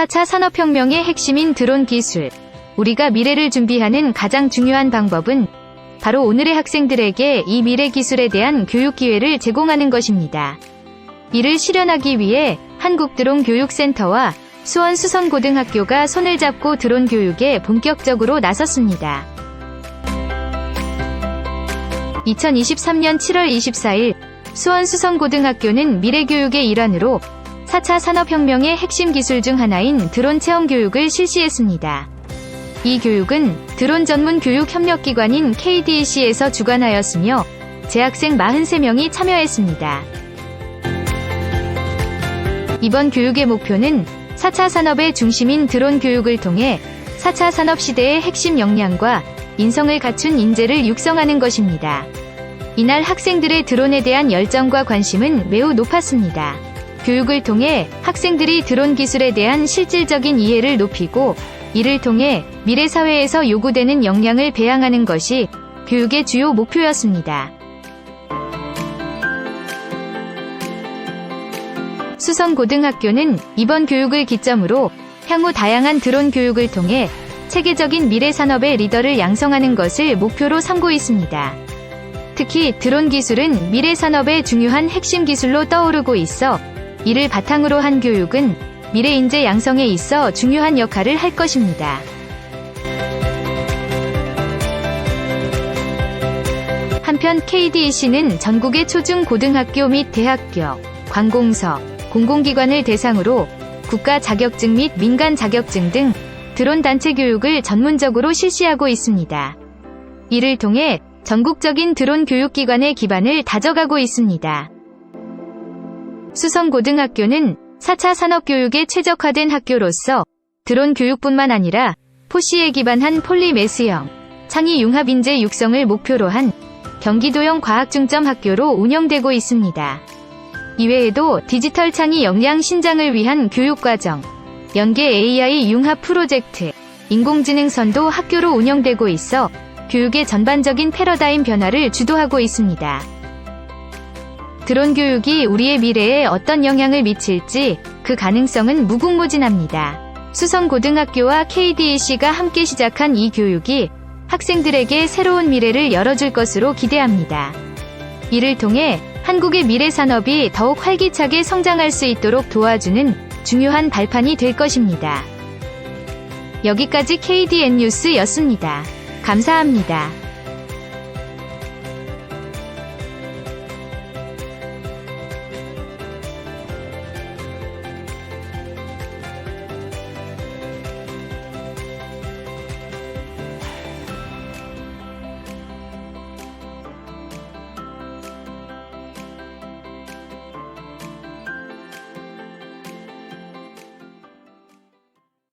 사차 산업혁명의 핵심인 드론 기술. 우리가 미래를 준비하는 가장 중요한 방법은 바로 오늘의 학생들에게 이 미래 기술에 대한 교육 기회를 제공하는 것입니다. 이를 실현하기 위해 한국드론 교육센터와 수원 수성고등학교가 손을 잡고 드론 교육에 본격적으로 나섰습니다. 2023년 7월 24일 수원 수성고등학교는 미래교육의 일환으로 4차 산업혁명의 핵심 기술 중 하나인 드론 체험 교육을 실시했습니다. 이 교육은 드론 전문 교육 협력기관인 KDC에서 주관하였으며 재학생 43명이 참여했습니다. 이번 교육의 목표는 4차 산업의 중심인 드론 교육을 통해 4차 산업 시대의 핵심 역량과 인성을 갖춘 인재를 육성하는 것입니다. 이날 학생들의 드론에 대한 열정과 관심은 매우 높았습니다. 교육을 통해 학생들이 드론 기술에 대한 실질적인 이해를 높이고 이를 통해 미래 사회에서 요구되는 역량을 배양하는 것이 교육의 주요 목표였습니다. 수성고등학교는 이번 교육을 기점으로 향후 다양한 드론 교육을 통해 체계적인 미래 산업의 리더를 양성하는 것을 목표로 삼고 있습니다. 특히 드론 기술은 미래 산업의 중요한 핵심 기술로 떠오르고 있어 이를 바탕으로 한 교육은 미래 인재 양성에 있어 중요한 역할을 할 것입니다. 한편 KDEC는 전국의 초중 고등학교 및 대학교, 관공서, 공공기관을 대상으로 국가 자격증 및 민간 자격증 등 드론 단체 교육을 전문적으로 실시하고 있습니다. 이를 통해 전국적인 드론 교육기관의 기반을 다져가고 있습니다. 수성고등학교는 4차 산업교육에 최적화된 학교로서 드론 교육뿐만 아니라 포시에 기반한 폴리메스형, 창의 융합인재 육성을 목표로 한 경기도형 과학중점 학교로 운영되고 있습니다. 이외에도 디지털 창의 역량 신장을 위한 교육과정, 연계 AI 융합 프로젝트, 인공지능 선도 학교로 운영되고 있어 교육의 전반적인 패러다임 변화를 주도하고 있습니다. 드론 교육이 우리의 미래에 어떤 영향을 미칠지 그 가능성은 무궁무진합니다. 수성고등학교와 KDEC가 함께 시작한 이 교육이 학생들에게 새로운 미래를 열어줄 것으로 기대합니다. 이를 통해 한국의 미래 산업이 더욱 활기차게 성장할 수 있도록 도와주는 중요한 발판이 될 것입니다. 여기까지 KDN 뉴스였습니다. 감사합니다.